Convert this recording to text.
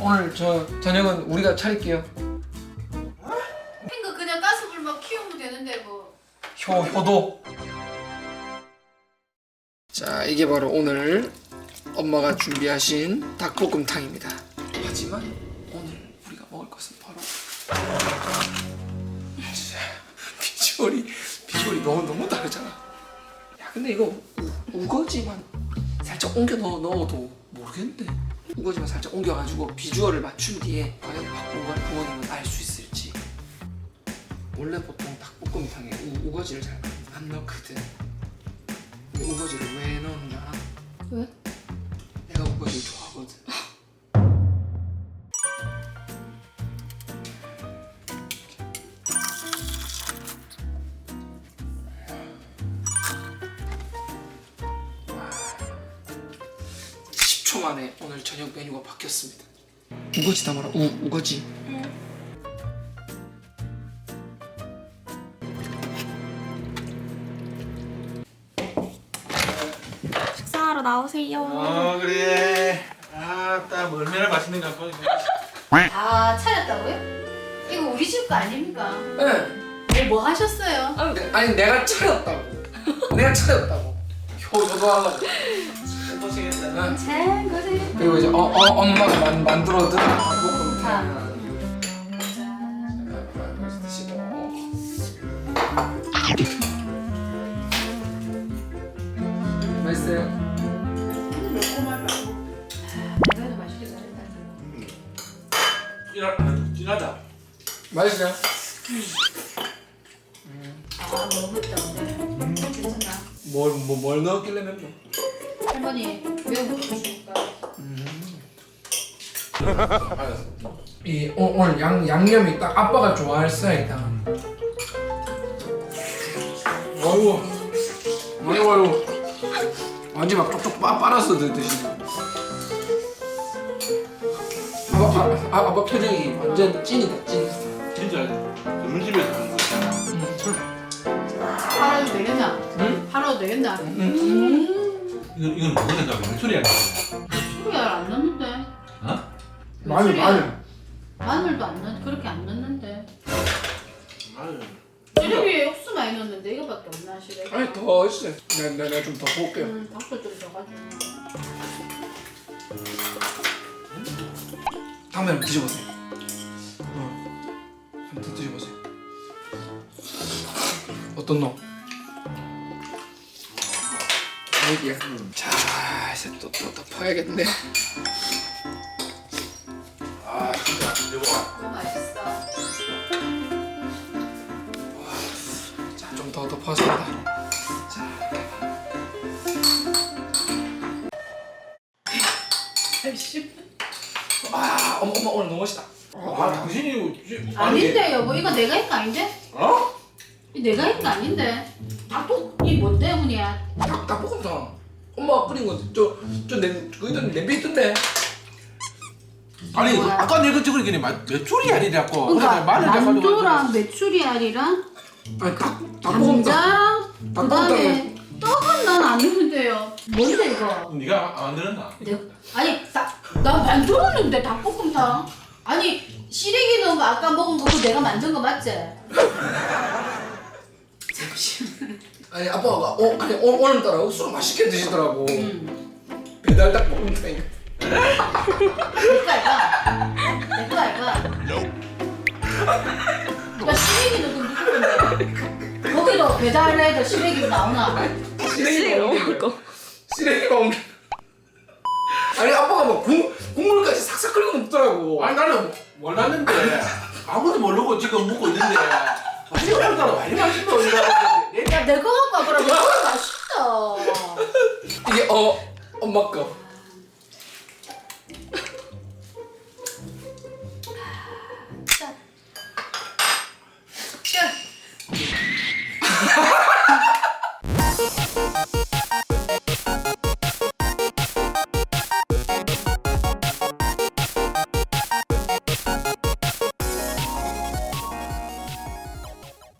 오늘 저 저녁은 우리가 차릴게요. 그러니까 그냥 가스불만 키우면 되는데 뭐. 효 효도. 자 이게 바로 오늘 엄마가 준비하신 닭볶음탕입니다. 하지만 오늘 우리가 먹을 것은 바로 자, 비주얼이 비주얼이 너무 너무 다르잖아. 야 근데 이거 우, 우거지만 살짝 옮겨 넣어 넣어도 모르겠는데 우거지만 살짝 옮겨가지고 비주얼을 맞춘 뒤에 과연 걸 부모님은 알 수 있을지. 원래 보통 닭볶음탕에 우, 우거지를 잘 안 넣거든. 근데 우거지를 왜 알아? 왜? 10초 만에 오늘 저녁 메뉴가 바뀌었습니다. 우거지 담아라. 우 우거지. 식사하러 나오세요. 어 그래 아딱 얼마나 맛있는 거 갖고 아 차렸다고요? 이거 우리 집 거 아닙니까? 네. 뭐, 뭐 하셨어요? 아니 내가 차렸다고. 내가 차렸다고. 효 효도하려고. 고생했다 응. 고생. 그리고 이제 어, 어 엄마가 만, 만들어둔 닭볶음탕. 맛있 드시고. 맛있어요? 내가 해도 맛있게 잘했다. 진하, 진하다 맛있어요? 아 너무 맵다 근데. 괜찮아. 뭘뭘 뭘 넣었길래 맵노? 할머니 거 주실까? 이 오, 오늘 양 양념이 딱 아빠가 좋아할 스타일이다. 아이고, 아이고 아이고. 완전 막 쪽쪽 빠 빨아서 드- 드시네. 아빠 아, 아, 아빠 표정이 완전 찐이다 찐. 진짜 전문집에서 하는 거 있잖아 음. 팔아도 되겠나? 응? 팔아도 되겠나? 음. 음. 이건 이건 뭐가 된다고 왜 소리 하는 소리야 안 넣는데. 거야? 어? 마늘 마늘. 마늘도 안 넣, 그렇게 안 넣는데. 아유 시래기에 육수 많이 넣는데 이거밖에 없나 시래기? 아니 더 있어요. 내가 내가 좀더 볼게요. 음, 밥도 좀 줘가지고. 다음에 한번 드셔보세요. 어. 한번 드셔보세요. 어떤 놈? 여기야. 자, 이제 또 또 덮어야겠네. 아 진짜 여보 너무 맛있어. 자, 좀 더. 자, 아이씨. 와, 어머 어머 오늘 너무 멋있다. 아 당신이 이제- 아닌데 여보 이거 내가 한거 아닌데? 어? 이 내가 한거 아닌데? 닭볶이 뭔 때문이야? 닭 닭볶음탕. 엄마가 끓인 거, 저 저냄 거기다 냄비 있던데. 아니 뭐야? 아까 내가 찍으니까 메추리 아니라고 그러니까 마늘 잡아가지고 만두랑 메추리알이랑 아니 닭 닭볶음탕. 감자랑 닭볶음탕은 떡은 난 아니는데요. 뭔데 이거? 네가 안 들었나? 아니 나, 나 만들었는데 닭볶음탕. 아니 시래기 넣은 거 아까 먹은 거고 내가 만든 거 맞지? 잠시만. 아니 아빠가 어 아니 오, 오늘따라 억수로 맛있게 드시더라고. 음. 배달 닭볶음탕. 내거 알까? 내거 알까? 야 시래기는 그럼 누구 건데? 거기도 배달해도 시래기로 나오나? 쓰레기가 옮긴 거. 쓰레기가 옮긴. 아니 아빠가 막 국, 국물까지 싹싹 끓이고 먹더라고. 아니 나는 몰랐는데 아무도 모르고 지금 먹고 있는데 없다라 많이 맛있어 이거 야 내거 갖고 와보라 너무 맛있다. 이게 어 엄마 거.